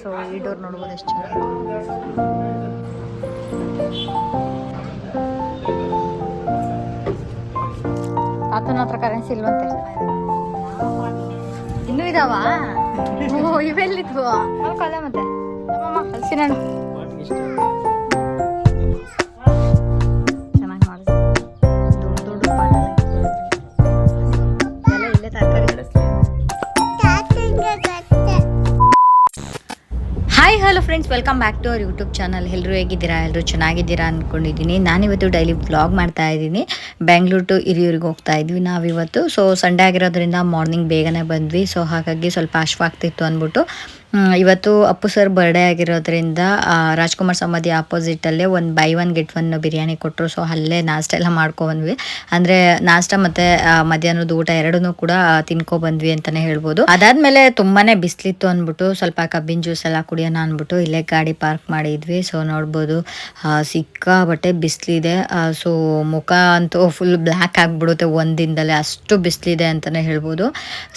So ಈ door ನೋಡ್ಬೋದು ಎಷ್ಟು ತಾತನ ಹತ್ರ ಕರೆನ್ಸಿ ಇಲ್ವಂತೆ? ಇನ್ನೂ ಇದಾವ? ಇವೆಲ್ಲಿದ್ವು? ಮತ್ತೆ? Friends welcome back to our YouTube channel ಎಲ್ಲರೂ ಹೇಗಿದ್ದೀರಾ? ಎಲ್ಲರೂ ಚೆನ್ನಾಗಿದ್ದೀರಾ ಅಂದ್ಕೊಂಡಿದ್ದೀನಿ ನಾನಿವತ್ತು ಡೈಲಿ ವ್ಲಾಗ್ ಮಾಡ್ತಾ ಇದ್ದೀನಿ. ಬೆಂಗಳೂರು ಟು ಹಿರಿಯೂರಿಗೆ ಹೋಗ್ತಾ ಇದ್ವಿ ನಾವಿವತ್ತು. ಸೊ ಸಂಡೇ ಆಗಿರೋದ್ರಿಂದ ಮಾರ್ನಿಂಗ್ ಬೇಗನೆ ಬಂದ್ವಿ. ಸೊ ಹಾಗಾಗಿ ಸ್ವಲ್ಪ ಅಶ್ವಾಗ್ತಿತ್ತು ಅಂದ್ಬಿಟ್ಟು ಇವತ್ತು ಅಪ್ಪು ಸರ್ ಬರ್ಡೇ ಆಗಿರೋದ್ರಿಂದ ರಾಜ್ಕುಮಾರ್ ಸಮಾಧಿ ಆಪೋಸಿಟಲ್ಲೇ ಒಂದು buy one get one biryani ಕೊಟ್ಟರು ಸೊ ಅಲ್ಲೇ ನಾಷ್ಟ ಎಲ್ಲ ಮಾಡ್ಕೊಬಂದ್ವಿ ಅಂದರೆ ನಾಷ್ಟ ಮತ್ತು ಮಧ್ಯಾಹ್ನದ ಊಟ ಎರಡೂ ಕೂಡ ತಿನ್ಕೊಬಂದ್ವಿ ಅಂತಲೇ ಹೇಳ್ಬೋದು. ಅದಾದಮೇಲೆ ತುಂಬಾ ಬಿಸಿಲಿತ್ತು ಅಂದ್ಬಿಟ್ಟು, ಸ್ವಲ್ಪ ಕಬ್ಬಿನ ಜ್ಯೂಸ್ ಎಲ್ಲ ಕುಡಿಯೋಣ ಅಂದ್ಬಿಟ್ಟು ಇಲ್ಲೇ ಗಾಡಿ ಪಾರ್ಕ್ ಮಾಡಿದ್ವಿ. ಸೊ ನೋಡ್ಬೋದು ಸಿಕ್ಕಾಬಟ್ಟೆ ಬಿಸಿಲಿದೆ. ಸೊ ಮುಖ ಅಂತೂ ಫುಲ್ ಬ್ಲ್ಯಾಕ್ ಆಗಿಬಿಡುತ್ತೆ ಒಂದಿಂದಲೇ, ಅಷ್ಟು ಬಿಸಿಲಿದೆ ಅಂತಲೇ ಹೇಳ್ಬೋದು.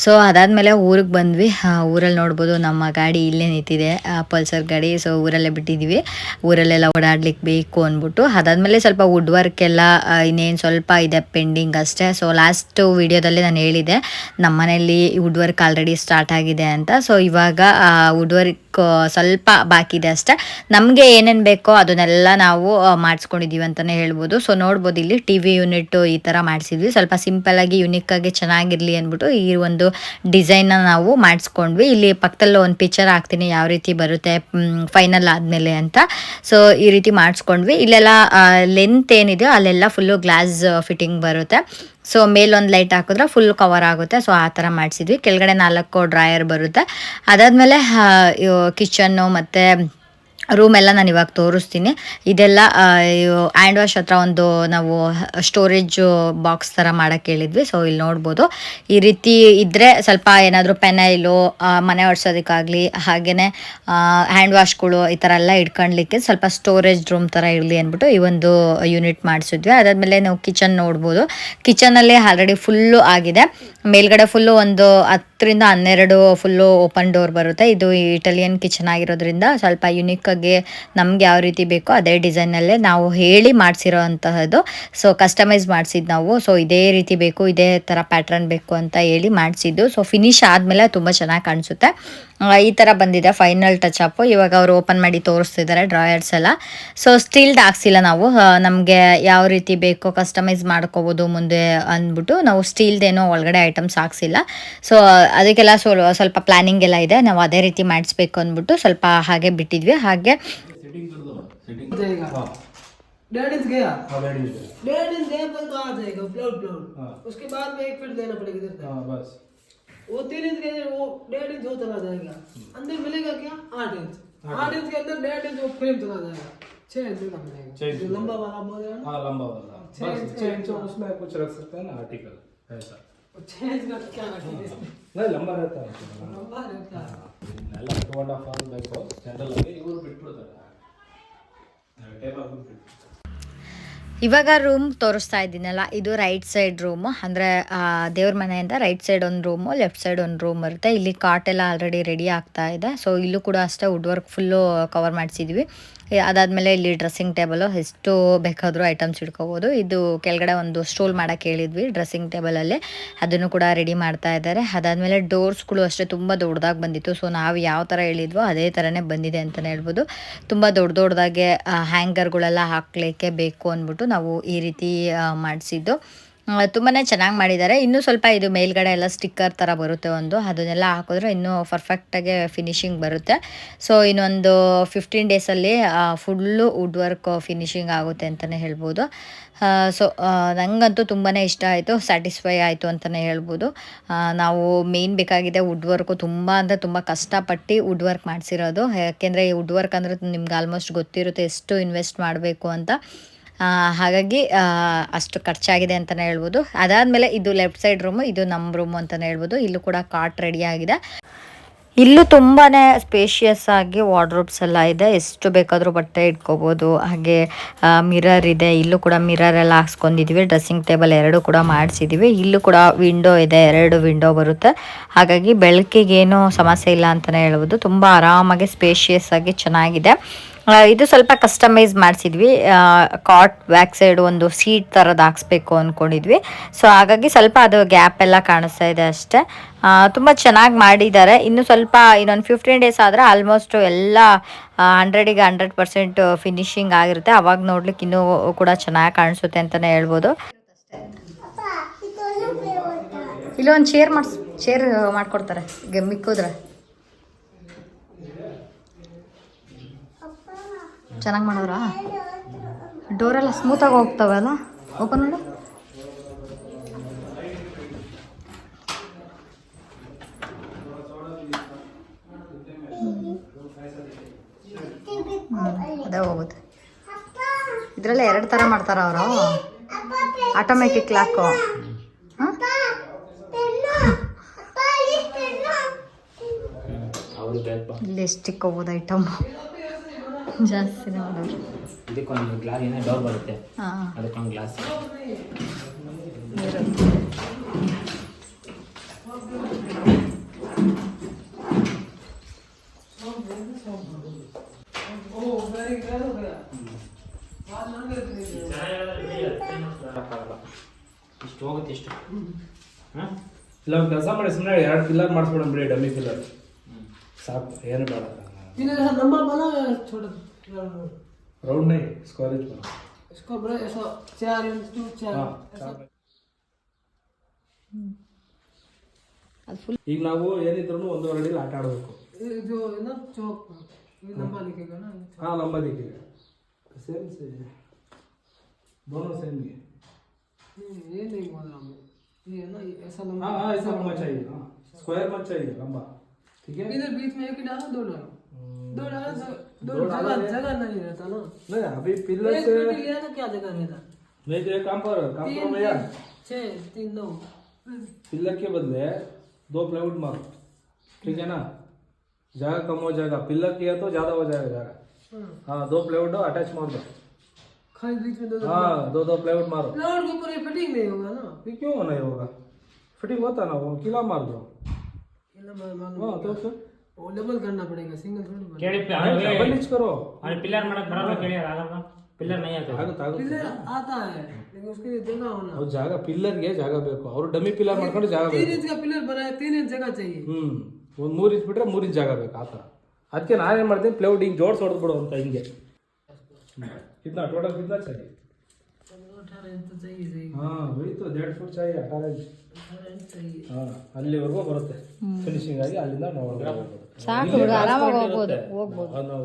ಸೊ ಅದಾದಮೇಲೆ ಊರಿಗೆ ಬಂದ್ವಿ. ಊರಲ್ಲಿ ನೋಡ್ಬೋದು ನಮ್ಮ ಗಾಡಿ ಇಲ್ಲೇ ನಿಂತಿದೆ ಪಲ್ಸರ್ ಗಾಡಿ. ಸೊ ಊರಲ್ಲೇ ಬಿಟ್ಟಿದ್ದೀವಿ ಊರಲ್ಲೆಲ್ಲ ಓಡಾಡ್ಲಿಕ್ಕೆ ಬೇಕು ಅಂದ್ಬಿಟ್ಟು. ಅದಾದಮೇಲೆ ಸ್ವಲ್ಪ ವುಡ್ ವರ್ಕ್ ಎಲ್ಲ ಇನ್ನೇನು ಸ್ವಲ್ಪ ಇದೆ ಪೆಂಡಿಂಗ್ ಅಷ್ಟೇ. ಸೊ ಲಾಸ್ಟ್ ವಿಡಿಯೋದಲ್ಲಿ ನಾನು ಹೇಳಿದೆ ನಮ್ಮ ಮನೆಯಲ್ಲಿ ವುಡ್ ವರ್ಕ್ ಆಲ್ರೆಡಿ ಸ್ಟಾರ್ಟ್ ಆಗಿದೆ ಅಂತ. ಸೊ ಇವಾಗ ವುಡ್ ವರ್ಕ್ ಸ್ವಲ್ಪ ಬಾಕಿ ಇದೆ ಅಷ್ಟೇ. ನಮಗೆ ಏನೇನು ಬೇಕೋ ಅದನ್ನೆಲ್ಲ ನಾವು ಮಾಡಿಸ್ಕೊಂಡಿದ್ದೀವಿ ಅಂತಲೇ ಹೇಳ್ಬೋದು. ಸೊ ನೋಡ್ಬೋದು ಇಲ್ಲಿ ಟಿ ವಿ ಯೂನಿಟ್ಟು ಈ ಥರ ಮಾಡಿಸಿದ್ವಿ. ಸ್ವಲ್ಪ ಸಿಂಪಲ್ಲಾಗಿ ಯುನಿಕ್ಕಾಗಿ ಚೆನ್ನಾಗಿರಲಿ ಅಂದ್ಬಿಟ್ಟು ಈ ಒಂದು ಡಿಸೈನ್ನ ನಾವು ಮಾಡಿಸ್ಕೊಂಡ್ವಿ. ಇಲ್ಲಿ ಪಕ್ಕದಲ್ಲೂ ಒಂದು ಪಿಕ್ಚರ್ ಹಾಕ್ತೀನಿ ಯಾವ ರೀತಿ ಬರುತ್ತೆ ಫೈನಲ್ ಆದಮೇಲೆ ಅಂತ. ಸೊ ಈ ರೀತಿ ಮಾಡಿಸ್ಕೊಂಡ್ವಿ. ಇಲ್ಲೆಲ್ಲ ಲೆಂತ್ ಏನಿದೆಯೋ ಅಲ್ಲೆಲ್ಲ ಫುಲ್ಲು ಗ್ಲಾಸ್ ಫಿಟ್ಟಿಂಗ್ ಬರುತ್ತೆ. ಸೊ ಮೇಲೊಂದು ಲೈಟ್ ಹಾಕಿದ್ರೆ ಫುಲ್ ಕವರ್ ಆಗುತ್ತೆ. ಸೊ ಆ ಥರ ಮಾಡಿಸಿದ್ವಿ. ಕೆಳಗಡೆ ನಾಲ್ಕು ಡ್ರಾಯರ್ ಬರುತ್ತೆ. ಅದಾದಮೇಲೆ ಕಿಚನ್ನು ಮತ್ತು ರೂಮ್ ಎಲ್ಲ ನಾನು ಇವಾಗ ತೋರಿಸ್ತೀನಿ. ಇದೆಲ್ಲ ಹ್ಯಾಂಡ್ ವಾಶ್ ಹತ್ರ ಒಂದು ನಾವು ಸ್ಟೋರೇಜ್ ಬಾಕ್ಸ್ ಥರ ಮಾಡೋಕ್ಕೆ ಹೇಳಿದ್ವಿ ಸೊ ಇಲ್ಲಿ ನೋಡ್ಬೋದು. ಈ ರೀತಿ ಇದ್ದರೆ ಸ್ವಲ್ಪ ಏನಾದರೂ ಪೆನೈಲು ಮನೆ ಒಡ್ಸೋದಕ್ಕಾಗಲಿ ಹಾಗೆಯೇ ಹ್ಯಾಂಡ್ ವಾಶ್ಗಳು ಈ ಥರ ಎಲ್ಲ ಇಟ್ಕೊಳ್ಲಿಕ್ಕೆ ಸ್ವಲ್ಪ ಸ್ಟೋರೇಜ್ ರೂಮ್ ಥರ ಇರಲಿ ಅಂದ್ಬಿಟ್ಟು ಈ ಒಂದು ಯೂನಿಟ್ ಮಾಡಿಸಿದ್ವಿ. ಅದಾದಮೇಲೆ ನಾವು ಕಿಚನ್ ನೋಡ್ಬೋದು. ಕಿಚನಲ್ಲಿ ಆಲ್ರೆಡಿ ಫುಲ್ಲು ಆಗಿದೆ. ಮೇಲ್ಗಡೆ ಫುಲ್ಲು ಒಂದು ಹತ್ತರಿಂದ ಹನ್ನೆರಡು ಫುಲ್ಲು ಓಪನ್ ಡೋರ್ ಬರುತ್ತೆ. ಇದು ಇಟಾಲಿಯನ್ ಕಿಚನ್ ಆಗಿರೋದ್ರಿಂದ ಸ್ವಲ್ಪ ಯುನಿಕ್ಕಾಗಿ ನಮ್ಗೆ ಯಾವ ರೀತಿ ಬೇಕೋ ಅದೇ ಡಿಸೈನಲ್ಲೇ ನಾವು ಹೇಳಿ ಮಾಡಿಸಿರೋ ಅಂತಹದ್ದು ಸೊ ಕಸ್ಟಮೈಸ್ ಮಾಡಿಸಿದ್ದು ನಾವು. ಸೊ ಇದೇ ರೀತಿ ಬೇಕು, ಇದೇ ಥರ ಪ್ಯಾಟ್ರನ್ ಬೇಕು ಅಂತ ಹೇಳಿ ಮಾಡಿಸಿದ್ದು. ಸೊ ಫಿನಿಶ್ ಆದಮೇಲೆ ತುಂಬ ಚೆನ್ನಾಗಿ ಕಾಣಿಸುತ್ತೆ. ಈ ಥರ ಬಂದಿದೆ ಫೈನಲ್ ಟಚ್ ಅಪ್ ಇವಾಗ ಅವರು ಓಪನ್ ಮಾಡಿ ತೋರಿಸ್ತಿದ್ದಾರೆ ಡ್ರಾಯರ್ಸ್ ಎಲ್ಲ. ಸೊ ಸ್ಟೀಲ್ಡ್ ಹಾಕ್ಸಿಲ್ಲ ನಾವು. ನಮಗೆ ಯಾವ ರೀತಿ ಬೇಕೋ ಕಸ್ಟಮೈಸ್ ಮಾಡ್ಕೋಬೋದು ಮುಂದೆ ಅಂದ್ಬಿಟ್ಟು ನಾವು ಸ್ಟೀಲ್ದೇನೋ ಒಳಗಡೆ ಐಟಮ್ಸ್ ಹಾಕ್ಸಿಲ್ಲ. ಸೊ ಅದಕ್ಕೆಲ್ಲ ಸ್ವಲ್ ಸ್ವಲ್ಪ ಪ್ಲಾನಿಂಗ್ ಎಲ್ಲ ಇದೆ. ನಾವು ಅದೇ ರೀತಿ ಮಾಡಿಸ್ಬೇಕು ಅಂದ್ಬಿಟ್ಟು ಸ್ವಲ್ಪ ಹಾಗೆ ಬಿಟ್ಟಿದ್ವಿ. ಹಾಗೆ डेढ़ इंच गया। डेढ़ इंच गया। तो आ जाएगा। फ्लोट फ्लोट उसके बाद में एक फीट देना पड़ेगा इधर तक बस। वो तीन इंच गया वो डेढ़ इंच वो चला जाएगा। अंदर मिलेगा क्या? आठ इंच आठ इंच के अंदर डेढ़ इंच वो फ्रेम चला जाएगा। छह इंच देना पड़ेगा छह इंच जो लंबा वाला बोल रहे हैं ना? हाँ लंबा वाला। छह बस इंच छह इंच उसमें कुछ रख सकते हैं ना आर्टिकल ऐसा। ಇವಾಗ ರೂಮ್ ತೋರಿಸ್ತಾ ಇದ್ದೀನಲ್ಲ ಇದು ರೈಟ್ ಸೈಡ್ ರೂಮು ಅಂದರೆ ದೇವ್ರ ಮನೆಯಿಂದ ರೈಟ್ ಸೈಡ್ ಒಂದು ರೂಮು ಲೆಫ್ಟ್ ಸೈಡ್ ಒಂದು ರೂಮ್ ಇರುತ್ತೆ. ಇಲ್ಲಿ ಕಾಟ್ ಎಲ್ಲ ಆಲ್ರೆಡಿ ರೆಡಿ ಆಗ್ತಾ ಇದೆ. ಸೊ ಇಲ್ಲೂ ಕೂಡ ಅಷ್ಟೇ ವುಡ್ ವರ್ಕ್ ಫುಲ್ಲು ಕವರ್ ಮಾಡಿಸಿದ್ವಿ. ಅದಾದಮೇಲೆ ಇಲ್ಲಿ ಡ್ರೆಸ್ಸಿಂಗ್ ಟೇಬಲು ಎಷ್ಟು ಬೇಕಾದರೂ ಐಟಮ್ಸ್ ಇಟ್ಕೋಬೋದು ಇದು ಕೆಳಗಡೆ ಒಂದು ಸ್ಟೂಲ್ ಮಾಡೋಕ್ಕೆ ಹೇಳಿದ್ವಿ ಡ್ರೆಸ್ಸಿಂಗ್ ಟೇಬಲಲ್ಲಿ ಅದನ್ನು ಕೂಡ ರೆಡಿ ಮಾಡ್ತಾ ಇದ್ದಾರೆ. ಅದಾದಮೇಲೆ ಡೋರ್ಸ್ಗಳು ಅಷ್ಟೇ ತುಂಬ ದೊಡ್ಡದಾಗಿ ಬಂದಿತ್ತು. ಸೊ ನಾವು ಯಾವ ಥರ ಹೇಳಿದ್ವೋ ಅದೇ ಥರನೇ ಬಂದಿದೆ ಅಂತಲೇ ಹೇಳ್ಬೋದು. ತುಂಬ ದೊಡ್ಡ ದೊಡ್ಡದಾಗೆ ಹ್ಯಾಂಗರ್ಗಳೆಲ್ಲ ಹಾಕಲಿಕ್ಕೆ ಬೇಕು ಅಂದ್ಬಿಟ್ಟು ನಾವು ಈ ರೀತಿ ಮಾಡಿಸಿದ್ದು. ತುಂಬಾ ಚೆನ್ನಾಗಿ ಮಾಡಿದ್ದಾರೆ ಇನ್ನೂ ಸ್ವಲ್ಪ ಇದು ಮೇಲ್ಗಡೆ ಎಲ್ಲ ಸ್ಟಿಕ್ಕರ್ ಥರ ಬರುತ್ತೆ ಒಂದು. ಅದನ್ನೆಲ್ಲ ಹಾಕಿದ್ರೆ ಇನ್ನೂ ಪರ್ಫೆಕ್ಟಾಗಿ ಫಿನಿಶಿಂಗ್ ಬರುತ್ತೆ. ಸೊ ಇನ್ನೊಂದು ಫಿಫ್ಟೀನ್ ಡೇಸಲ್ಲಿ ಫುಲ್ಲು ವುಡ್ ವರ್ಕ್ ಫಿನಿಶಿಂಗ್ ಆಗುತ್ತೆ ಅಂತಲೇ ಹೇಳ್ಬೋದು. ಸೊ ನನಗಂತೂ ತುಂಬಾ ಇಷ್ಟ ಆಯಿತು ಸ್ಯಾಟಿಸ್ಫೈ ಆಯಿತು ಅಂತಲೇ ಹೇಳ್ಬೋದು. ನಾವು ಮೇಯ್ನ್ ಬೇಕಾಗಿದೆ ವುಡ್ ವರ್ಕು ತುಂಬ ಅಂದರೆ ತುಂಬ ಕಷ್ಟಪಟ್ಟು ವುಡ್ ವರ್ಕ್ ಮಾಡಿಸಿರೋದು. ಯಾಕೆಂದರೆ ಈ ವುಡ್ ವರ್ಕ್ ಅಂದರೆ ನಿಮ್ಗೆ ಆಲ್ಮೋಸ್ಟ್ ಗೊತ್ತಿರುತ್ತೆ ಎಷ್ಟು ಇನ್ವೆಸ್ಟ್ ಮಾಡಬೇಕು ಅಂತ. ಹಾಗಾಗಿ ಅಷ್ಟು ಖರ್ಚಾಗಿದೆ ಅಂತಲೇ ಹೇಳ್ಬೋದು. ಅದಾದಮೇಲೆ ಇದು ಲೆಫ್ಟ್ ಸೈಡ್ ರೂಮು ಇದು ನಮ್ಮ ರೂಮು ಅಂತಲೇ ಹೇಳ್ಬೋದು. ಇಲ್ಲೂ ಕೂಡ ಕಾಟ್ ರೆಡಿ ಆಗಿದೆ. ಇಲ್ಲೂ ತುಂಬಾ ಸ್ಪೇಷಿಯಸ್ ಆಗಿ ವಾರ್ಡ್ರೋಬ್ಸ್ ಎಲ್ಲ ಇದೆ. ಎಷ್ಟು ಬೇಕಾದರೂ ಬಟ್ಟೆ ಇಟ್ಕೋಬೋದು. ಹಾಗೆ ಮಿರರ್ ಇದೆ. ಇಲ್ಲೂ ಕೂಡ ಮಿರರ್ ಎಲ್ಲ ಹಾಕ್ಸ್ಕೊಂಡಿದೀವಿ. ಡ್ರೆಸ್ಸಿಂಗ್ ಟೇಬಲ್ ಎರಡು ಕೂಡ ಮಾಡಿಸಿದ್ದೀವಿ ಇಲ್ಲೂ ಕೂಡ ವಿಂಡೋ ಇದೆ. ಎರಡು ವಿಂಡೋ ಬರುತ್ತೆ. ಹಾಗಾಗಿ ಬೆಳಕಿಗೇನು ಸಮಸ್ಯೆ ಇಲ್ಲ ಅಂತಲೇ ಹೇಳ್ಬೋದು. ತುಂಬ ಆರಾಮಾಗಿ ಸ್ಪೇಷಿಯಸ್ ಆಗಿ ಚೆನ್ನಾಗಿದೆ. ಇದು ಸ್ವಲ್ಪ ಕಸ್ಟಮೈಸ್ ಮಾಡಿಸಿದ್ವಿ. ಕಾಟ್ ಬ್ಯಾಕ್ ಸೈಡ್ ಒಂದು ಸೀಟ್ ಥರದ್ದು ಹಾಕ್ಸ್ಬೇಕು ಅಂದ್ಕೊಂಡಿದ್ವಿ ಸೊ ಹಾಗಾಗಿ ಸ್ವಲ್ಪ ಅದು ಗ್ಯಾಪ್ ಎಲ್ಲ ಕಾಣಿಸ್ತಾ ಇದೆ ಅಷ್ಟೇ. ತುಂಬ ಚೆನ್ನಾಗಿ ಮಾಡಿದ್ದಾರೆ. ಇನ್ನು ಸ್ವಲ್ಪ ಇನ್ನೊಂದು ಫಿಫ್ಟೀನ್ ಡೇಸ್ ಆದರೆ ಆಲ್ಮೋಸ್ಟ್ ಎಲ್ಲ ಹಂಡ್ರೆಡಿಗೆ ಹಂಡ್ರೆಡ್ ಪರ್ಸೆಂಟ್ ಫಿನಿಶಿಂಗ್ ಆಗಿರುತ್ತೆ. ಅವಾಗ ನೋಡ್ಲಿಕ್ಕೆ ಇನ್ನೂ ಕೂಡ ಚೆನ್ನಾಗಿ ಕಾಣಿಸುತ್ತೆ ಅಂತಲೇ ಹೇಳ್ಬೋದು. ಇಲ್ಲೊಂದು ಚೇರ್ ಮಾಡಿಸ್ ಚೇರ್ ಮಾಡ್ಕೊಡ್ತಾರೆ. ಮಿಕ್ಕೋದ್ರೆ ಮಿಕ್ಕಿದ್ರೆ. ಚೆನ್ನಾಗಿ ಮಾಡೋರಾ? ಡೋರೆಲ್ಲ ಸ್ಮೂತಾಗಿ ಹೋಗ್ತವೆ ಅಲ್ಲ ಓಪನ್ ಮಾಡು. ಅದೇ ಹೋಗುತ್ತೆ. ಇದರಲ್ಲಿ ಎರಡು ಥರ ಮಾಡ್ತಾರ ಅವರು? ಆಟೋಮೆಟಿಕ್ ಲಾಕು ಇಲ್ಲಿ ಎಷ್ಟು ಇಕ್ಕೋಬೋದು ಐಟಮ್ ಜಾಸ್ತಿ ಮಾಡೋರು ಗ್ಲಾಸ್ ಏನೇ ಡೋರ್ ಬರುತ್ತೆ ಅದಕ್ಕೊಂದು ಗ್ಲಾಸ್ ಇಷ್ಟು ಹೋಗುತ್ತೆ ಇಷ್ಟು. ಹಾಂ? ಇಲ್ಲ ಒಂದು ಕೆಲಸ ಮಾಡಿ ಸುಮ್ಮನೆ ಎರಡು ಪಿಲ್ಲರ್ ಮಾಡಿಸ್ಬಿಡೋಣ ಬಿಡಿ ಡಮ್ಮಿ ಪಿಲ್ಲರ್ ಸಾಕು ಏನು ಬೇಡ. ನಮ್ಮ ಬಲ नंबर बना है छोटा ರೌಂಡ್ ನೈ ಸ್ಕ್ವೇರೇಜ್ ಬರೋ इसको बड़ा ऐसा चार इंच टू चार ಹಾಂ ऐसा ಅದು ಫುಲ್ ಈಗ ನಾವು ಏನಿದ್ರು ಒಂದೂವರೆ ಅಡಿಲಿ ಆಟ ಆಡಬೇಕು ये जो है ना चौक ये लंबा दिखेगा ना ಹಾಂ ಲಂಬದಿಗೆ ಸೇಮ್ ಸೇಮ್ दोनों सेम ही है नहीं, ये नहीं बोल रहा मैं ये है ना ये ऐसा लंबा हाँ हाँ ऐसा लंबा चाहिए हाँ स्क्वायर मत चाहिए लंबा ठीक है इधर बीच में एक ही डाला दो डालो दो डाला दो दो दो डाला जगह जगह नहीं रहता ना। नहीं अभी पिलर से लिया ना क्या जगह रहता? नहीं तो एक काम पर काम करो भैया। छः तीन नौ पिलर के बदले दो प्लाईवुड मारो। ठीक है ना? जगह कम हो जाएगा। पिलर किया तो ज़्यादा हो जाएगा। जगह हाँ, हाँ दो प्लाईवुड अटैच मार दो। खाली बीच में दो दो हाँ दो दो प्लाईवुड मारो। के ऊपर फिटिंग नहीं होगा ना? क्यों नहीं होगा? फिटिंग होता ना वो किला मार दो। लंबा मालूम हाँ तो फिर वो डबल करना पड़ेगा सिंगल थोड़ी बनेगा। ಕೇಳಿ डबल नीच करो ಅವ್ನು ಪಿಲ್ಲರ್ ಮಾಡಕ್ ಬರಲ್ಲ ಕೇಳಿ ಆಗಲ್ಲ ಪಿಲ್ಲರ್ ನೈ ಆಗ್ತದೆ ಆಗುತ್ತೆ ಆಗುತ್ತೆ पिलर आता है लेकिन उसके लिए जगह होना ಅವ್ರು ಜಾಗ ಪಿಲ್ಲರ್ಗೆ ಜಾಗ ಬೇಕು ಅವ್ರು ಡಮ್ಮಿ ಪಿಲ್ಲರ್ ಮಾಡ್ಕೊಂಡು ಜಾಗ तीन ಬೇಕು इंच का पिलर बनाया तीन इंच जगह चाहिए ಹ್ಮ್ ಒಂದು ಮೂರು ಇಂಚ್ ಬಿಟ್ರೆ ಮೂರು ಇಂಚ್ ಜಾಗ ಬೇಕು ಆ ಥರ ಅದಕ್ಕೆ ನಾನೇನು ಮಾಡ್ತೀನಿ ಪ್ಲೇವುಡ್ ಹಿಂಗೆ ಜೋಡ್ಸಿ ಹೊಡೆದು ಬಿಡು ಅಂತ ಹಿಂಗೆ कितना टोटल कितना चाहिए अठारह ಹಾಂ ಹೋಯ್ತು. ಫುಟ್ ಚಾಯಿ ಹಾ ಅಲ್ಲಿವರೆಗೂ ಬರುತ್ತೆ. ಫಿನಿಶಿಂಗ್ ಆಗಿ ಅಲ್ಲಿಂದ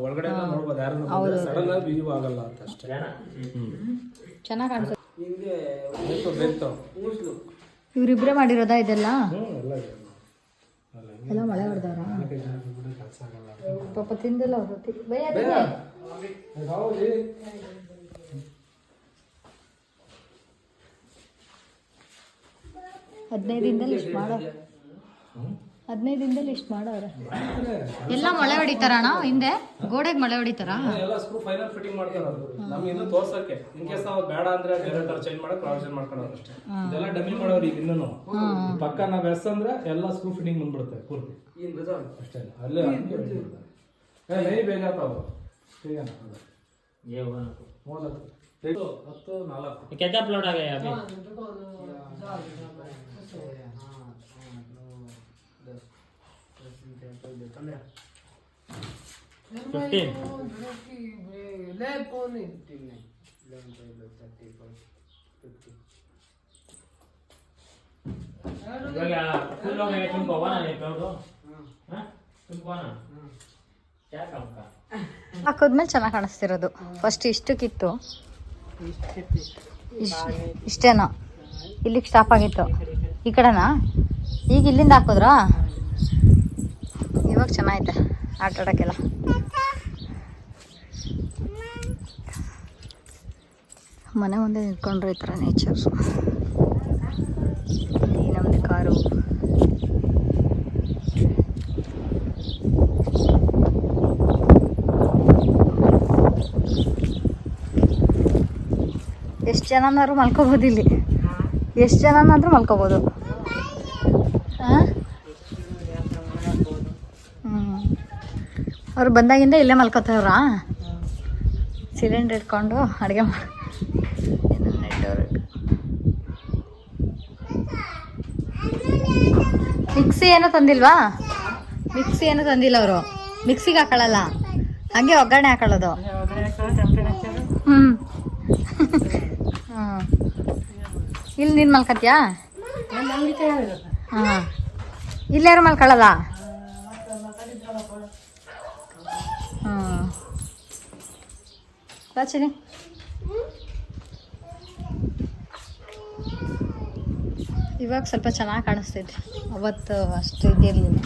ಒಳಗಡೆ ನೋಡ್ಬೋದು. ಸಡನ್ ಆಗಿ ಆಗಲ್ಲ ಅಂತ ಅಷ್ಟೇ. ಚೆನ್ನಾಗಿ ಬೆಂತು ಮಾಡಿರೋದಾ ಇದೆಲ್ಲ? ಎಲ್ಲ ಮಳೆ ಹೊಡೆದವ್ರ ಪಾಪ ತಿಂದಿಲ್ಲ ಹೊರತಿ ಬೈ ಹದಿನೈದು ದಿನದಲ್ಲಿ ಇಷ್ಟು ಮಾಡೋ ಹದಿನೈದು ದಿನದಲ್ಲಿ ಇಷ್ಟು ಮಾಡೋರೆ ಎಲ್ಲ ಮಳೆ ಹೊಡಿತಾರಣ ಹಿಂದೆ ಗೋಡೆಗೆ ಮಳೆ ಹೊಡಿತಾರ ಎಲ್ಲ ಸ್ಕ್ರೂ ಫೈನಲ್ ಫಿಟ್ಟಿಂಗ್ ಮಾಡ್ತಾರೆ ಅದು ನಮ್ಗೆ ಇನ್ನೂ ತೋರ್ಸಕ್ಕೆ ಇನ್ ಕೇಸ್ ನಾವು ಬೇಡ ಅಂದ್ರೆ ಬೇರೆ ತರ ಚೇಂಜ್ ಮಾಡಕ್ ಪ್ರಾವಿಷನ್ ಮಾಡ್ಕೊಳ್ಳೋದು ಅಷ್ಟೇ ಇದೆಲ್ಲ ಡಮ್ಮಿ ಮಾಡೋರು ಈಗ ಇನ್ನೂ ಪಕ್ಕ ನಾವ್ ಎಸ್ ಅಂದ್ರೆ ಎಲ್ಲ ಸ್ಕ್ರೂ ಫಿಟ್ಟಿಂಗ್ ಬಂದ್ಬಿಡುತ್ತೆ ಪೂರ್ತಿ ಅಷ್ಟೇ ಅಲ್ಲೇ ಹಂಗೆ ಬಂದ್ಬಿಡುತ್ತೆ. ಏ ನೈ ಬೇಜಾತಾವ ठीक है ना ಅದು. ये होगा ना ಮೂವತ್ತು ಐದು, ಹತ್ತು ನಾಲ್ಕು ये कितना प्लॉट आ गया अभी ಫಿಫ್ಟೀನ್ ಹಾಕೋದ್ಮೇಲೆ ಚೆನ್ನಾಗಿ ಕಾಣಿಸ್ತಿರೋದು. ಫಸ್ಟ್ ಇಷ್ಟಕ್ಕಿತ್ತು. ಇಷ್ಟೇನೋ. ಇಲ್ಲಿಗೆ ಸ್ಟಾಪ್ ಆಗಿತ್ತು. ಈ ಕಡೆನಾ? ಈಗ ಇಲ್ಲಿಂದ ಹಾಕೋದ್ರಾ? ಇವಾಗ ಚೆನ್ನಾಗೈತೆ ಆಟ ಆಡೋಕ್ಕೆಲ್ಲ ಮನೆ ಮುಂದೆ ನಿಂತ್ಕೊಂಡ್ರೆ ಈ ಥರ ನೇಚರ್ಸು ಇಲ್ಲಿ ನಮ್ಮದು ಕಾರು. ಎಷ್ಟು ಜನನಾದ್ರೂ ಮಲ್ಕೋಬೋದು ಇಲ್ಲಿ. ಎಷ್ಟು ಜನನಾದ್ರೂ ಮಲ್ಕೋಬೋದು. ಅವ್ರು ಬಂದಾಗಿಂದ ಇಲ್ಲೇ ಮಲ್ಕೋತಾವ್ರ? ಸಿಲಿಂಡರ್ ಇಟ್ಕೊಂಡು ಅಡುಗೆ ಮಾಡಿ ಮಿಕ್ಸಿ ಏನೋ ತಂದಿಲ್ವಾ? ಮಿಕ್ಸಿ ಏನೋ ತಂದಿಲ್ಲ ಅವರು. ಮಿಕ್ಸಿಗೆ ಹಾಕೊಳ್ಳಲ್ಲ ಹಂಗೆ ಒಗ್ಗರಣೆ ಹಾಕೊಳ್ಳೋದು. ಹ್ಞೂ ಹ್ಞೂ ಇಲ್ಲಿ ನೀನು ಮಲ್ಕತ್ಯಾ? ಹಾಂ. ಇಲ್ಲಾರು ಮಲ್ಕೊಳ್ಳಲ್ಲ ಹ್ಞೂ ರಾಚಿನಿ. ಇವಾಗ ಸ್ವಲ್ಪ ಚೆನ್ನಾಗಿ ಕಾಣಿಸ್ತೈತೆ. ಅವತ್ತು ಅಷ್ಟು ಇದಿರಲಿಲ್ಲ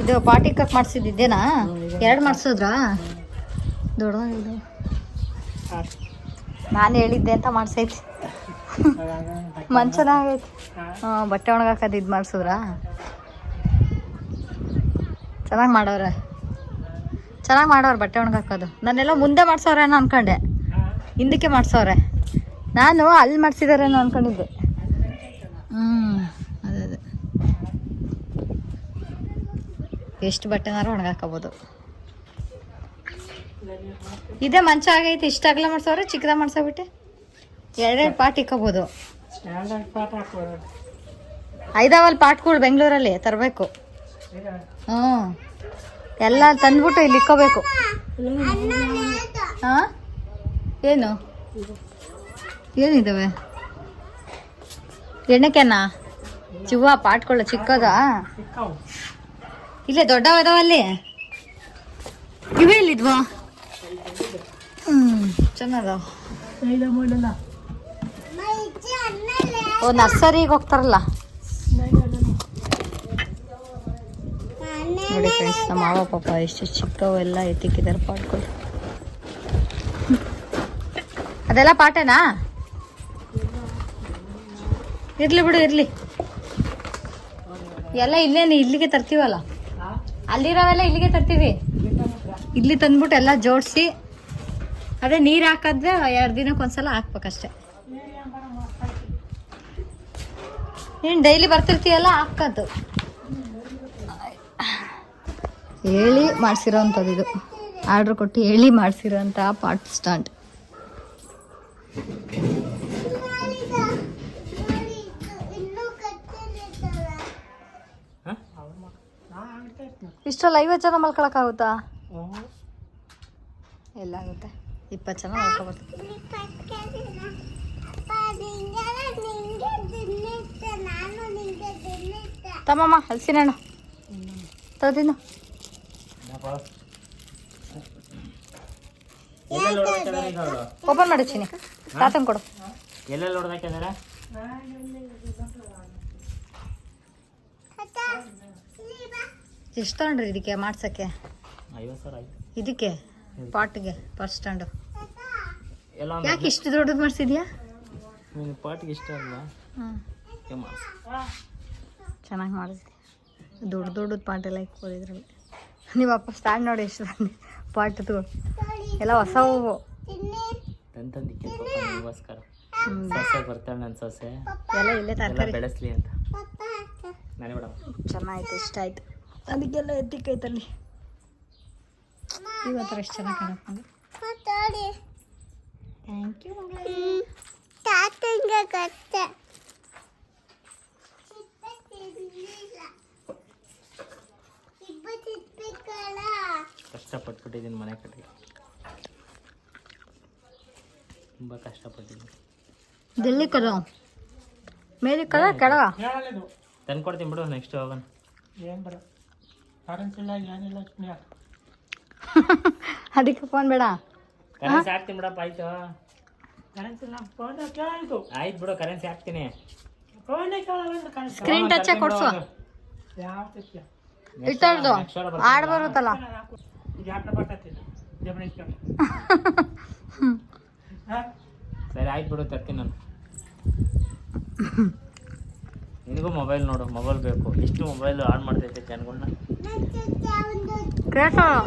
ಇದು ಪಾಟಿ ಕಟ್ ಮಾಡಿಸಿದ್ದೇನಾ ಎರಡು ಮಾಡಿಸಿದ್ರಾ? ದೊಡ್ಡ ನಾನು ಹೇಳಿದ್ದೆ ಅಂತ ಮಾಡ್ಸೈತಿ. ಮಂಚನಾಗೈತಿ ಹಾಂ, ಬಟ್ಟೆ ಒಣಗಾಕದು ಇದು ಮಾಡಿಸಿದ್ರಾ? ಚೆನ್ನಾಗಿ ಮಾಡವ್ರೆ. ಚೆನ್ನಾಗಿ ಮಾಡವ್ರೆ ಬಟ್ಟೆ ಒಣಗಾಕೋದು. ನಾನೆಲ್ಲ ಮುಂದೆ ಮಾಡ್ಸವ್ರೇನೋ ಅನ್ಕೊಂಡೆ. ಹಿಂದಕ್ಕೆ ಮಾಡ್ಸೋರೆ ನಾನು ಅಲ್ಲಿ ಮಾಡ್ಸಿದಾರೇನೋ ಅನ್ಕೊಂಡಿದ್ದೆ. ಹ್ಞೂ ಅದೇ ಅದೇ. ಎಷ್ಟು ಬಟ್ಟೆನಾರು ಒಣಗಾಕೋಬೋದು. ಇದೇ ಮಂಚ ಆಗೈತೆ ಇಷ್ಟ ಅಗಲ ಮಾಡ್ಸವ್ರೆ ಚಿಕ್ಕದ ಮಾಡ್ಸೋಬಿಟ್ಟೆ ಎರಡೆರಡು ಪಾಟ್ ಇಕ್ಕೋಬೋದು. ಐದಾವಲ್ ಪಾಟ್ಗಳು ಬೆಂಗಳೂರಲ್ಲಿ ತರಬೇಕು. ಹ್ಞೂ. ಎಲ್ಲ ತಂದ್ಬಿಟ್ಟು ಇಲ್ಲಿ ಇಕ್ಕೋಬೇಕು. ಹಾಂ? ಏನು? ಏನಿದಾವೆ? ಎಣ್ಣೆಕೆನ ಚಿವ್ವ ಪಾಟ್ಕೊಳ್ಳ ಚಿಕ್ಕದಾ? ಇಲ್ಲೇ ದೊಡ್ಡವ ಇದಾವ ಅಲ್ಲಿ. ಇವೇ ಇಲ್ಲಿದ್ವಾ? ಹ್ಞೂ ಚೆನ್ನಾಗದಾವ. ಓ ನರ್ಸರಿಗೆ ಹೋಗ್ತಾರಲ್ಲ? ನೋಡಿ ಫ್ರೆಂಡ್ಸ್ ನಮ್ಮ ಮಾವ ಪಾಪ ಎಷ್ಟು ಚಿಕ್ಕವೆಲ್ಲ ಎತ್ತಿಕ್ಕಿದ್ದಾರೆ ಪಾಟ್ಗಳು ಅದೆಲ್ಲ ಪಾಠನಾ? ಇರ್ಲಿ ಬಿಡು ಇರ್ಲಿ. ಎಲ್ಲ ಇಲ್ಲೇನು ಇಲ್ಲಿಗೆ ತರ್ತೀವಲ್ಲ? ಅಲ್ಲಿರೋವೆಲ್ಲ ಇಲ್ಲಿಗೆ ತರ್ತೀವಿ. ಇಲ್ಲಿ ತಂದ್ಬಿಟ್ಟು ಎಲ್ಲ ಜೋಡಿಸಿ ಅದೇ ನೀರು ಹಾಕಿದ್ರೆ ಎರಡು ದಿನಕ್ಕೆ ಒಂದ್ಸಲ ಹಾಕ್ಬೇಕಷ್ಟೆ. ನೀನು ಡೈಲಿ ಬರ್ತಿರ್ತೀಯಲ್ಲ ಹಾಕೋದು. ಹೇಳಿ ಮಾಡಿಸಿರೋ ಅಂಥದ್ದು ಇದು. ಆರ್ಡ್ರ್ ಕೊಟ್ಟು ಹೇಳಿ ಮಾಡಿಸಿರೋಂಥ ಪಾಟ್ ಸ್ಟಾಂಡ್ ಇಷ್ಟೆಲ್ಲ ಐವತ್ತು ಜನ ಮಲ್ಕೊಳಕ್ಕಾಗುತ್ತಾ? ಎಲ್ಲ ಆಗುತ್ತೆ. ಇಪ್ಪತ್ತು ಜನ ಮಲ್ಕೊಬೋದು ತಮ್ಮಮ್ಮ ಹಲಸಿನ ಹಣ್ಣು ಅವರು ಓಪನ್ ಮಾಡು ಚೀನಿ ತಾತನ್ ಕೊಡು. ಎಲ್ಲೆಲ್ಲಿ ಹೊಡ್ದಾಕಿದಾರೆ ಎಷ್ಟು ತಗೊಂಡ್ರಿ ಇದಕ್ಕೆ ಮಾಡ್ಸಕ್ಕೆ? ಇದಕ್ಕೆ? ಪಾಟ್ಗೆ ಫಸ್ಟ್ ಸ್ಟ್ಯಾಂಡು ಯಾಕೆ ಇಷ್ಟು ದೊಡ್ಡದು ಮಾಡಿಸಿದ್ಯಾ? ಪಾಟ್ಗೆ ಇಷ್ಟ ಅಲ್ವಾ? ಚೆನ್ನಾಗಿ ಮಾಡಿದ್ವಿ ದೊಡ್ಡ ದೊಡ್ಡದು ಪಾಟ್ ಎಲ್ಲ ಇಕ್ಬೋದು ಇದರಲ್ಲಿ ನಿಮ್ಮ ಅಪ್ಪ ಸ್ಟ್ಯಾಂಡ್ ನೋಡಿ ಎಷ್ಟು ಪಾಟ್ದು ಎಲ್ಲ ಹೊಸವು ತಂದು ತಂದಿಕ್ಕೆ ಪಾಪ ನಿಮಗೋಸ್ಕರ ಹ್ಮ್. ಸೊಸೆ ಬರ್ತಾಳೆ ನನ್ನ ಸೊಸೆ. ಎಲ್ಲ ಇಲ್ಲೇ ಎಲ್ಲ ತರಕಾರಿ ಬೆಳೆಸ್ಲಿ ಅಂತ. ನಾನೇ ಮೇಡಮ್ ಚೆನ್ನಾಯ್ತು ಇಷ್ಟ ಆಯ್ತು. ಅದಕ್ಕೆಲ್ಲ ಎತ್ತಿಕ್ಕೈತಲ್ಲಿ ಇವತ್ತರ ಎಷ್ಟು ಚೆನ್ನಾಗಿ ಕಾಣಪ್ಪ ಥ್ಯಾಂಕ್ ಯು ಕಷ್ಟಪಟ್ಬಿಟ್ಟಿದ್ದೀನಿ ಮನೆ ಕಡೆ ತುಂಬ ಕಷ್ಟಪಟ್ಟಿದ್ದೀನಿ. ಡೆಲ್ಲಿ ಕದ ಕಡ ಕದ ಕೆಳಗ. ತಂದು ಕೊಡ್ತೀನಿ ಬಿಡು ನೆಕ್ಸ್ಟ್ ಹೋಗೋಣ ಏನು ಅದಕ್ಕೆ ಫೋನ್ ಬೇಡ. ಕರೆನ್ಸಿ ಹಾಕ್ತೀನಿ ಬಿಡಪ್ಪ ಆಯ್ತು? ಆಯ್ತು? ಬಿಡು ಕರೆನ್ಸಿ ಹಾಕ್ತೀನಿ. ಸ್ಕ್ರೀನ್ ಟಚ್ ಕೊಡ್ಸು. ಇಟ್ಟರ್ದು ಆಡ್ ಬರುತ್ತಲ್ಲ ಸರಿ ಆಯ್ತು ಬಿಡು ತರ್ತೀನಿ ನಾನು. ನಿನಗೂ ಮೊಬೈಲ್ ನೋಡು ಮೊಬೈಲ್ ಬೇಕು. ಎಷ್ಟು ಮೊಬೈಲ್ ಆನ್ ಮಾಡ್ತೈತೆ ಜನಗಳನ್ನ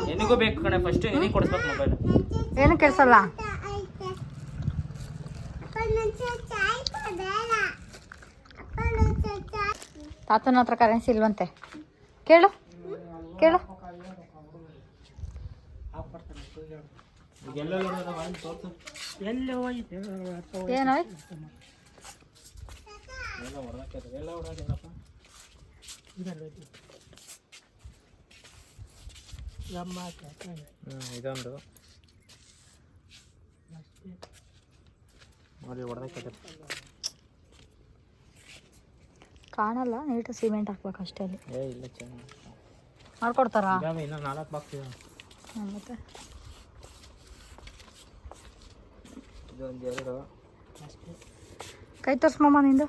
ನಿನಗೂ ಬೇಕು ಕಣೆ ಫಸ್ಟ್ ನಿನಗೆ ಕೊಡಿಸ್ಬೇಕು ಮೊಬೈಲ್ ಏನು ಕೆಲಸಲ್ಲ ತಾತನ ಹತ್ರ ಕರೆನ್ಸಿ ಇಲ್ವಂತೆ. ಕೇಳು. ಕೇಳು. ಇದೊಂದು. ಕಾಣಲ್ಲ ನೀಟು ಸಿಮೆಂಟ್ ಹಾಕ್ಬೇಕು ಅಷ್ಟೇ ಅಲ್ಲಿ. ಏ ಇಲ್ಲ ಚೆನ್ನಾಗಿ. ಮಾಡ್ಕೊಡ್ತಾರಾ? ಇದಾವೆ ಇನ್ನೂ ನಾಲ್ಕು ಬಾಕ್ಸ್ ಇದಾವೆ. ಹ್ಮ್, ಮತ್ತೆ? ಇದೊಂದು ಎರಡು. ಕೈ ತೋರ್ಸಮ್ಮ ನಿಂದು?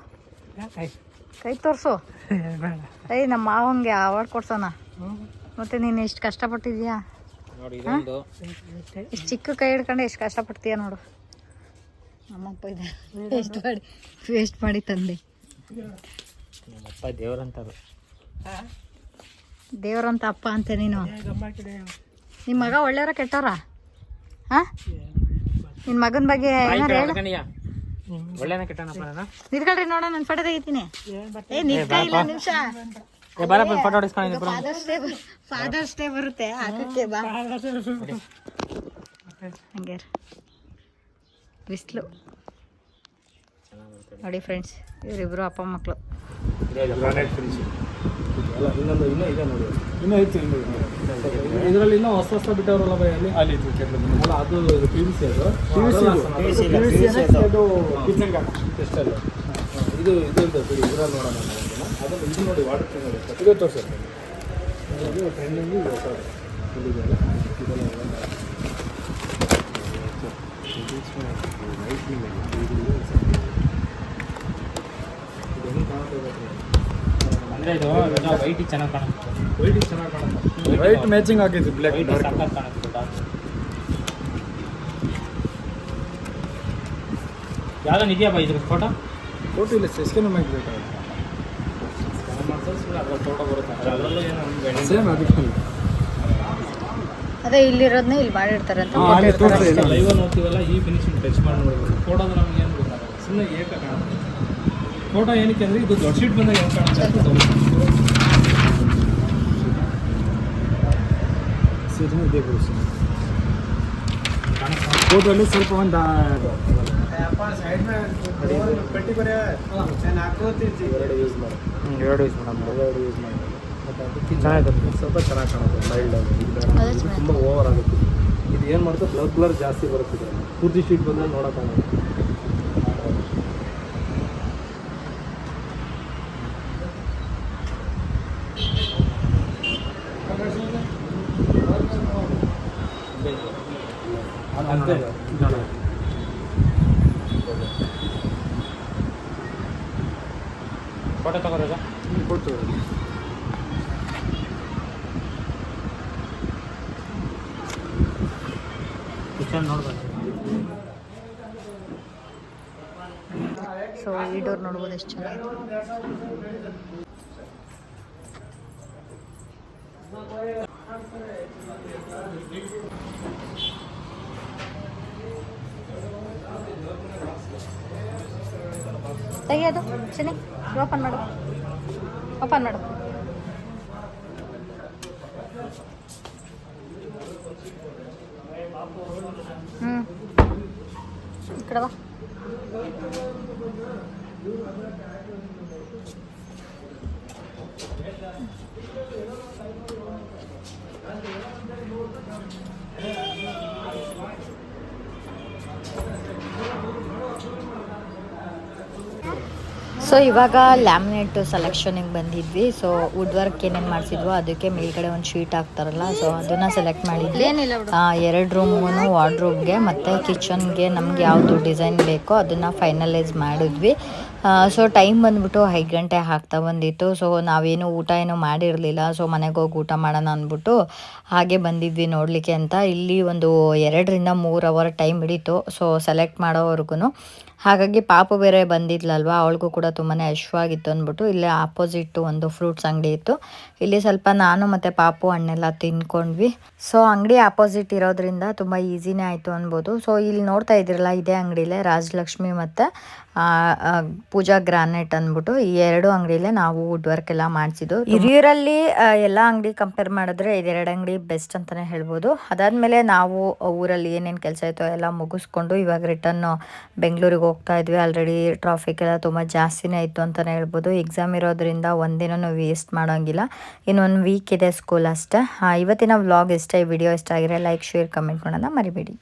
ಕೈ? ತೋರ್ಸು. ಏಯ್ ನಮ್ಮ ಮಾವಂಗೆ ಅವಾರ್ಡ್ ಕೊಡ್ಸೋಣ. ಮತ್ತೆ ನೀನು ಎಷ್ಟು ಕಷ್ಟಪಟ್ಟಿದ್ಯಾ? ನೋಡಿ ಇದೊಂದು. ಇಷ್ಟು ಚಿಕ್ಕ ಕೈ ಹಿಡ್ಕೊಂಡು ಎಷ್ಟು ಕಷ್ಟಪಡ್ತೀಯ ನೋಡು. ನಮ್ಮಪ್ಪ ಇದೆ. ವೇಸ್ಟ್ ಮಾಡಿ ವೇಸ್ಟ್ ಮಾಡಿ ತಂದೆ. ನಮ್ಮಪ್ಪ ದೇವ್ರಂತದು ದೇವರಂತ ಅಪ್ಪ ಅಂತ ನೀನು. ನಿಮ್ಮ ಮಗ ಒಳ್ಳೆಯವರ ಕೆಟ್ಟವ್ರ? ಹಾ? ನಿನ್ನ ಮಗನ ಬಗ್ಗೆ ಏನಾರು ಹೇಳು. ಒಳ್ಳೆನ ಕೆಟ್ಟನಪ್ಪ ನಾನು. ನಿಂತ್ಕೊಳ್ರಿ ನೋಡ ನಾನು ಫೋಟೋ ತೆಗಿತೀನಿ. ಏ ನಿಂತ ಇಲ್ಲ ನಿಮಿಷ ಏ ಬರಪ್ಪ ಫೋಟೋ ಹೊಡಿಸ್ಕೊಂಡು ಫಾದರ್ಸ್ ಡೇ ಫಾದರ್ಸ್ ಡೇ ಬರುತ್ತೆ ಹಾಕಕ್ಕೆ ಬಾ. ಹಂಗೆ ಬಿಸಿಲು. ನೋಡಿ ಫ್ರೆಂಡ್ಸ್ ಇವರಿಬ್ರು ಅಪ್ಪ ಮಕ್ಕಳು ಅಲ್ಲ ಇನ್ನೊಂದು ಇನ್ನೂ ಇದೆ ನೋಡಿ. ಇನ್ನೂ ಐತಿ ಇದರಲ್ಲಿ ಇನ್ನೂ ಹೊಸ ಹೊಸ ಬಿಟ್ಟವರಲ್ಲ ಬೈ ಅಲ್ಲಿ? ಅಲ್ಲಿ ಅಲ್ಲ ಅದು ಪಿ ವಿ ಸಿ ಅದು. ಅದು. ಎಷ್ಟಲ್ಲ ಇದು ಇದು ಅಂತ ಬಿಡಿ ಇದರಲ್ಲಿ ನೋಡೋಣ ಅದನ್ನ. ಇದು ನೋಡಿ ವಾಟರ್ ಟ್ರೈನ್ ನೋಡಿ. ಇದು ತೋರಿಸುತ್ತೆ ಇದು ಟ್ರೆಂಡಿಂಗ್ ಇದು ಹೊಸದು ಇದೆಲ್ಲ ಇದೆಲ್ಲ ಇದು. ಕಾಣ್ತಾ ಇದೆ ಅಂದ್ರೆ ಇದು ವೈಟ್ ಚೆನ್ನಾಗಿ ಕಾಣುತ್ತೆ. ವೈಟ್ ಚೆನ್ನಾಗಿ ಕಾಣುತ್ತೆ. ವೈಟ್ ಮ್ಯಾಚಿಂಗ್ ಆಗಿದ್ದು ಬ್ಲ್ಯಾಕ್ ವೈಟ್ ಸಖತ್ ಕಾಣುತ್ತೆ dark. ಯಾವ್ದನ್ ಇದೆಯಾ ಇದ್ರ ಫೋಟೋ ಫೋಟೋ ಇಲ್ಲ ಸ್ಕೆನ್ ಮಾಡಬೇಕಾಗುತ್ತೆ ಫೋಟೋ ಬರುತ್ತೆ ಅದರಲ್ಲೂ ಏನು ಸೇಮ್ ಅದಕ್ಕೆ ಅದೇ ಇಲ್ಲಿರೋದನ್ನ ಇಲ್ಲಿ ಮಾಡಿರ್ತಾರೆ ಅಂತ ಲೈವ್ ನೋಡ್ತೀವಲ್ಲ ಈ ಫಿನಿಶಿಂಗ್ ಟಚ್ ಮಾಡಿ ನೋಡ್ಬೋದು. ಫೋಟೋದ ನಮ್ಗೆ ಏನು ಗೊತ್ತಾಗಲ್ಲ. ಸುಮ್ಮನೆ ಏಕ ಕಾಣುತ್ತೆ. ಫೋಟೋ ಏನಕ್ಕೆ ಅಂದರೆ ಇದು ದೊಡ್ಡ ಶೀಟ್ ಬಂದಾಗ ಹೆಂಗೆ ಕಾಣುತ್ತೆ ಅಂತ. ಫೋಟೋಲ್ಲಿ ಸ್ವಲ್ಪ ಒಂದು ಎರಡು ಯೂಸ್ ಮಾಡಿ ಎರಡು ಯೂಸ್ ಮಾಡಮ್ಮ ಎರಡು ಯೂಸ್ ಮಾಡಿ ಚೆನ್ನಾಗಿದೆ ಸ್ವಲ್ಪ ಚೆನ್ನಾಗಿ ಕಾಣುತ್ತೆ. ಮೈಲ್ಡ್ ಆಗಿ. ತುಂಬ ಓವರ್ ಆಗುತ್ತೆ. ಇದು ಏನು ಮಾಡುತ್ತೆ ಬ್ಲಡ್ ಕಲರ್ ಜಾಸ್ತಿ ಬರುತ್ತಿದೆ ಪೂರ್ತಿ ಶೀಟ್ ಬಂದರೆ ನೋಡೋಕ್ಕಾಗಲ್ಲ ಅಂತೆ ಫೋಟೋ ತಗೋರೋದ ಕೊಡ್ತೀವಿ ಕಿಚನ್ ನೋಡ್ಬೇಕು ಸೊ ಈ ಡೋರ್ ನೋಡ್ಬೋದು ಎಷ್ಟು ಚೆನ್ನಾಗಿದೆ ತೆಗಿಯೋದು ಶನಿ ಓಪನ್ ಮಾಡು. ಓಪನ್ ಮಾಡು. ಹ್ಞೂ ಈ ಕಡೆ ಬಾ. ಸೊ ಇವಾಗ ಲ್ಯಾಮಿನೇಟ್ ಸೆಲೆಕ್ಷನಿಗೆ ಬಂದಿದ್ವಿ. ಸೊ ವುಡ್ ವರ್ಕ್ ಏನೇನು ಮಾಡಿಸಿದ್ವೋ ಅದಕ್ಕೆ ಮೇಲ್ಗಡೆ ಒಂದು ಶೀಟ್ ಹಾಕ್ತಾರಲ್ಲ ಸೊ ಅದನ್ನು ಸೆಲೆಕ್ಟ್ ಮಾಡಿದ್ವಿ. ಎರಡು ರೂಮು ವಾರ್ಡ್ರೂಮ್ಗೆ ಮತ್ತು ಕಿಚನ್ಗೆ ನಮ್ಗೆ ಯಾವುದು ಡಿಸೈನ್ ಬೇಕೋ ಅದನ್ನು ಫೈನಲೈಸ್ ಮಾಡಿದ್ವಿ. ಸೊ ಟೈಮ್ ಬಂದ್ಬಿಟ್ಟು ಐದು ಗಂಟೆ ಆಗ್ತಾ ಬಂದಿತ್ತು. ಸೊ ನಾವೇನು ಊಟ ಏನೂ ಮಾಡಿರಲಿಲ್ಲ. ಸೊ ಮನೆಗೆ ಹೋಗಿ ಊಟ ಮಾಡೋಣ ಅಂದ್ಬಿಟ್ಟು ಹಾಗೆ ಬಂದಿದ್ವಿ ನೋಡಲಿಕ್ಕೆ ಅಂತ. ಇಲ್ಲಿ ಒಂದು ಎರಡರಿಂದ ಮೂರು ಅವರ್ ಟೈಮ್ ಹಿಡಿತು. ಸೊ ಸೆಲೆಕ್ಟ್ ಮಾಡೋವರೆಗೂ ಹಾಗಾಗಿ ಪಾಪು ಬೇರೆ ಬಂದಿದ್ಲಲ್ವಾ ಅವಳಿಗೂ ಕೂಡ ತುಂಬಾ ಹಶ್ವಾಗಿತ್ತು ಅಂದ್ಬಿಟ್ಟು ಇಲ್ಲಿ ಆಪೋಸಿಟ್ ಒಂದು ಫ್ರೂಟ್ಸ್ ಅಂಗಡಿ ಇತ್ತು. ಇಲ್ಲಿ ಸ್ವಲ್ಪ ನಾನು ಮತ್ತು ಪಾಪು ಹಣ್ಣೆಲ್ಲ ತಿನ್ಕೊಂಡ್ವಿ ಸೊ ಅಂಗಡಿ ಆಪೋಸಿಟ್ ಇರೋದ್ರಿಂದ ತುಂಬ ಈಸಿನೇ ಆಯಿತು ಅನ್ಬೋದು. ಸೊ ಇಲ್ಲಿ ನೋಡ್ತಾ ಇದ್ರಲ್ಲ ಇದೇ ಅಂಗಡಿಲೆ ರಾಜಲಕ್ಷ್ಮಿ ಮತ್ತು ಪೂಜಾ ಗ್ರಾನೈಟ್ ಅಂದ್ಬಿಟ್ಟು ಈ ಎರಡು ಅಂಗಡಿಲೆ ನಾವು ವುಡ್ ವರ್ಕ್ ಎಲ್ಲ ಮಾಡಿಸಿದ್ದು. ಹಿರಿಯರಲ್ಲಿ ಎಲ್ಲ ಅಂಗಡಿ ಕಂಪೇರ್ ಮಾಡಿದ್ರೆ ಇದೆರಡು ಅಂಗಡಿ ಬೆಸ್ಟ್ ಅಂತಲೇ ಹೇಳ್ಬೋದು. ಅದಾದಮೇಲೆ ನಾವು ಊರಲ್ಲಿ ಏನೇನು ಕೆಲಸ ಇತ್ತೋ ಎಲ್ಲ ಮುಗಿಸ್ಕೊಂಡು ಇವಾಗ ರಿಟರ್ನ್ ಬೆಂಗಳೂರಿಗೆ ಹೋಗ್ತಾ ಇದ್ವಿ. ಆಲ್ರೆಡಿ ಟ್ರಾಫಿಕ್ ಎಲ್ಲ ತುಂಬ ಜಾಸ್ತಿನೇ ಇತ್ತು ಅಂತಲೇ ಹೇಳ್ಬೋದು. ಎಕ್ಸಾಮ್ ಇರೋದ್ರಿಂದ ಒಂದಿನೂ ವೇಸ್ಟ್ ಮಾಡೋಂಗಿಲ್ಲ. ಇನ್ನೊಂದು ವೀಕ್ ಇದೆ ಸ್ಕೂಲ್ ಅಷ್ಟೇ. ಇವತ್ತಿನ ವ್ಲಾಗ್ ಇಷ್ಟ, ಈ ವಿಡಿಯೋ ಇಷ್ಟ ಆಗಿರೋ ಲೈಕ್ ಶೇರ್ ಕಮೆಂಟ್ ಮಾಡೋಣ ಮರಿಬೇಡಿ.